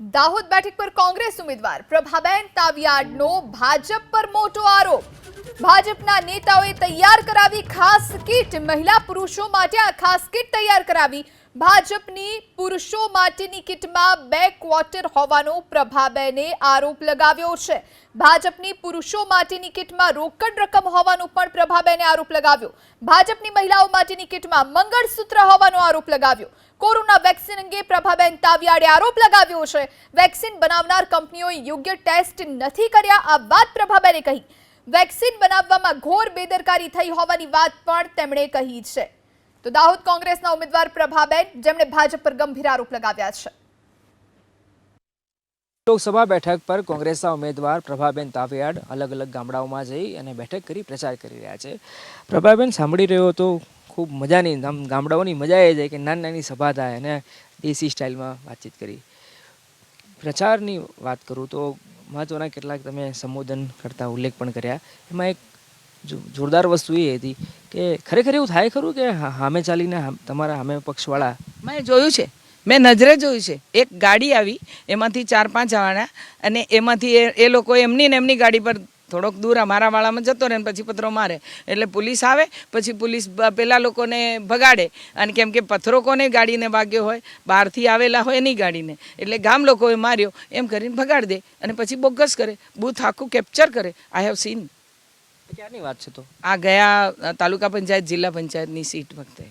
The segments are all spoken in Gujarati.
દાહોદ બેઠક પર કોંગ્રેસ ઉમેદવાર પ્રભાબેન તાવિયાડનો ભાજપ પર મોટો આરોપ. ભાજપના નેતાઓએ તૈયાર કરાવી ખાસ કીટ. મહિલા પુરુષો માટે આ ખાસ કીટ તૈયાર કરાવી ભાજપની પુરુષો માટેની કિટમાં બે ક્વાર્ટર હોવાનો પ્રભાબેને આરોપ લગાવ્યો છે. ભાજપની પુરુષો માટેની કિટમાં રોકડ રકમ હોવાનો પણ પ્રભાબેને આરોપ લગાવ્યો. ભાજપની મહિલાઓ માટેની કિટમાં મંગળસૂત્ર હોવાનો આરોપ લગાવ્યો. કોરોના વેક્સિન અંગે પ્રભાબેન તાવિયાડે આરોપ લગાવ્યો છે. વેક્સિન બનાવનાર કંપનીઓએ યોગ્ય ટેસ્ટ નથી કર્યા, આ વાત પ્રભાબેને કહી. વેક્સિન બનાવવામાં ઘોર બેદરકારી થઈ હોવાની વાત પણ તેમણે કહી છે. તો દાહોદ કોંગ્રેસના ઉમેદવાર પ્રભાબેન, જેમણે ભાજપ પર ગંભીર આરોપ લગાવ્યા છે. લોકસભા બેઠક પર કોંગ્રેસના ઉમેદવાર પ્રભાબેન તાવિયાડ અલગ અલગ ગામડાઓમાં જઈ અને બેઠક કરી પ્રચાર કરી રહ્યા છે. પ્રભાબેન, સાંભળી રહ્યો તો ખૂબ મજાની ગામડાઓની મજા એ જાય કે નાની નાની સભા થાય અને દેશી સ્ટાઇલમાં વાતચીત કરી. પ્રચારની વાત કરું તો મહત્ત્વના કેટલાક તમે સંબોધન કરતા ઉલ્લેખ પણ કર્યા. એમાં એક જોરદાર વસ્તુ એ હતી કે ખરેખર એવું થાય ખરું કે હા- સામે ચાલીને તમારા હામે પક્ષવાળા મેં જોયું છે. મેં નજરે જોયું છે. એક ગાડી આવી, એમાંથી ચાર પાંચ આવવાના અને એમાંથી એ એ લોકો એમની ને એમની ગાડી પર થોડોક દૂર અમારા વાળામાં જતો રહે પછી પથરો મારે. એટલે પોલીસ આવે, પછી પોલીસ પેલા લોકોને ભગાડે. અને કેમ કે પથ્થરો કોને ગાડીને વાગ્યો હોય? બહારથી આવેલા હોય એની ગાડીને. એટલે ગામ લોકોએ માર્યો, એમ કરીને ભગાડી દે અને પછી બોગસ કરે. બૂથ આખું કેપ્ચર કરે. આઈ હેવ સીન ક્યારની વાત છે તો? આ ગયા તાલુકા પંચાયત જિલ્લા પંચાયતની સીટ વખતે.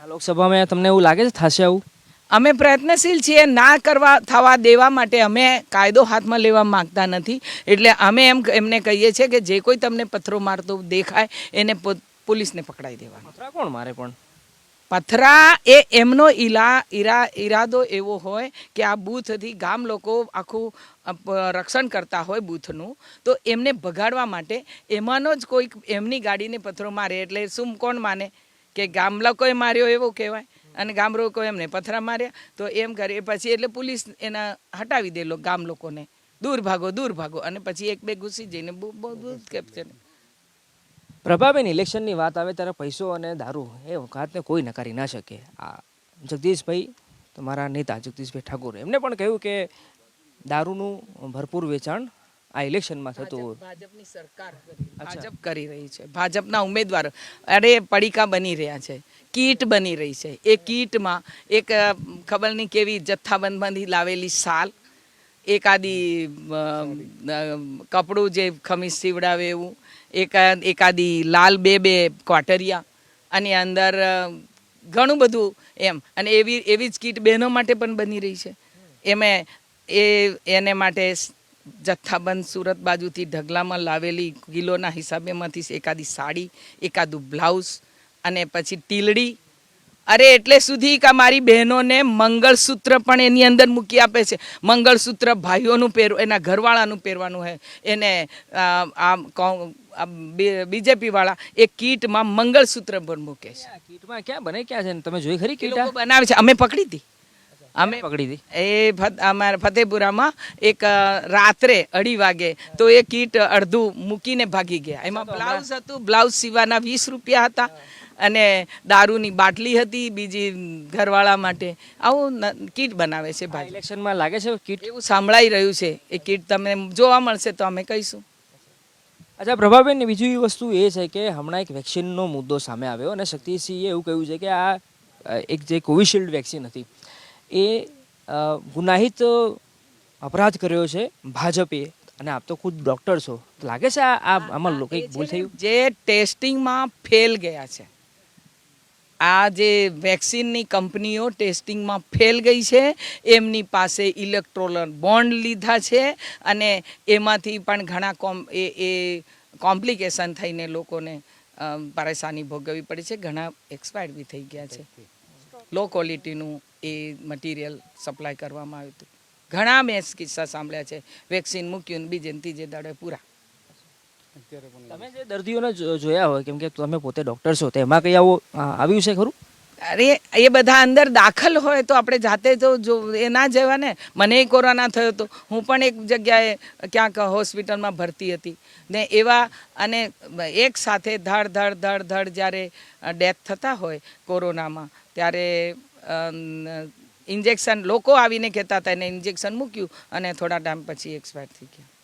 આ લોકસભામાં તમને એવું લાગે છે થશે આવું? અમે પ્રયત્નશીલ છીએ ના કરવા થવા દેવા માટે અમે કાયદો હાથમાં લેવા માગતા નથી. એટલે અમે એમ એમને કહીએ છીએ કે જે કોઈ તમને પથ્થરો મારતો દેખાય એને પોલીસને પકડાઈ દેવા પથરા કોણ મારે પણ? પથરા એ એમનો ઈલા, ઈરા, ઈરાદો એવો હોય કે આ બૂથથી ગામ લોકો આખું રક્ષણ કરતા હોય બૂથનું તો એમને ભગાડવા માટે એમાંનો જ કોઈક એમની ગાડીને પથ્થરો મારે એટલે શું, કોણ માને? કે ગામ લોકોએ માર્યો એવો કહેવાય? અને ગામ લોકો એમને પથરા માર્યા? તો એમ કરે. પછી એટલે પોલીસ એના હટાવી દેલો ગામ લોકોને. દૂર ભાગો દૂર ભાગો. અને પછી એક બે ઘૂસી જઈને બહુ બહુ કેપ્ચર પ્રભાબેન ઇલેક્શનની વાત આવે ત્યારે પૈસો અને દારૂ એ વાતને કોઈ નકારી ના શકે. આ જગદીશભાઈ તમારા નેતા જગદીશભાઈ ઠાકોર એમને પણ કહ્યું કે દારૂનું ભરપૂર વેચાણ આ ઇલેક્શનમાં થતું હોય. ભાજપની સરકાર ભાજપ કરી રહી છે. ભાજપના ઉમેદવાર અરે પડીકા બની રહ્યા છે. કીટ બની રહી છે. એ કીટમાં એક ખબર નહીં કેવી જથ્થાબંધમાંથી લાવેલી સાલ એકાદી કપડું જે ખમીસ સીવડાવે એવું એકા એકાદી લાલ બે બે ક્વાટરિયા અને અંદર ઘણું બધું એમ. અને એવી એવી જ કીટ બહેનો માટે પણ બની રહી છે. એમે, એ, એને માટે જથ્થાબંધ સુરત બાજુથી ઢગલામાં લાવેલી કિલોના હિસાબેમાંથી એકાદી સાડી, એકાદું બ્લાઉઝ, અને પછી ટીલડી અરે એટલે સુધી કે મારી બહેનોને મંગળસૂત્ર પણ એની અંદર મૂકી આપે છે. મંગળસૂત્ર ભાઈઓનું પહેરવું એના ઘરવાળાનું પહેરવાનું હોય એને આમ બીજેપી વાળા એ કીટમાં મંગળસૂત્ર પણ મૂકે છે. કીટમાં ક્યાં બને ક્યાં છે? તમે જોઈ ખરી કીટ? બનાવે છે. અમે પકડી હતી. અમે પકડી હતી? એ અમારા ફતેપુરામાં એક રાત્રે અઢી વાગે તો એ કીટ અડધું મૂકીને ભાગી ગયા. એમાં બ્લાઉઝ હતું. બ્લાઉઝ સીવાના વીસ રૂપિયા હતા. અને દારૂની બાટલી હતી બીજી ઘરવાળા માટે. આવું કીટ બનાવે છે ભાઈ. ઇલેક્શનમાં લાગે છે કીટ? એવું સાંભળાઈ રહ્યું છે એ કીટ તમને જોવા મળશે તો અમે કહીશું. અચ્છા પ્રભાબેન બીજી વસ્તુ એ છે કે હમણાં એક વેક્સિનનો મુદ્દો સામે આવ્યો અને શક્તિસિંહે એવું કહ્યું છે કે આ એક જે કોવિશિલ્ડ વેક્સિન હતી એ ગુનાહિત અપરાધ કર્યો છે ભાજપે. અને આપ તો ખુદ ડૉક્ટર છો. લાગે છે આ આમાં લોકો ભૂલ થયું જે ટેસ્ટિંગમાં ફેલ ગયા છે. આ જે વેક્સિનની કંપનીઓ ટેસ્ટિંગમાં ફેલ ગઈ છે, એમની પાસે ઇલેક્ટ્રોલર બોન્ડ લીધા છે અને એમાંથી પણ ઘણા કોમ, એ એ કોમ્પ્લિકેશન થઈને લોકોને પરેશાની ભોગવવી પડી છે. ઘણા એક્સપાયર્ડ બી થઈ ગયા છે. લો ક્વોલિટીનું એ મટીરિયલ સપ્લાય કરવામાં આવ્યું હતું. ઘણા મેં કિસ્સા સાંભળ્યા છે. વેક્સિન મૂક્યું બીજે ત્રીજે દાડે પૂરા. તમે જે દર્દીઓને જોયા હોય કેમ કે તમે પોતે ડૉક્ટર છો તો એમાં કંઈ આવું આવ્યું છે ખરું? અરે એ બધા અંદર દાખલ હોય તો આપણે જાતે તો જો એ ના જવા ને. મને કોરોના થયો તો. હું પણ એક જગ્યાએ ક્યાંક હોસ્પિટલમાં ભરતી હતી. ને એવા અને એક સાથે ધડ ધડ ધડ ધડ જ્યારે ડેથ થતા હોય કોરોનામાં ત્યારે ઇન્જેક્શન લોકો આવીને કહેતા હતા એને ઇન્જેક્શન મૂક્યું અને થોડા ટાઈમ પછી એક્સપાયર થઈ ગયા.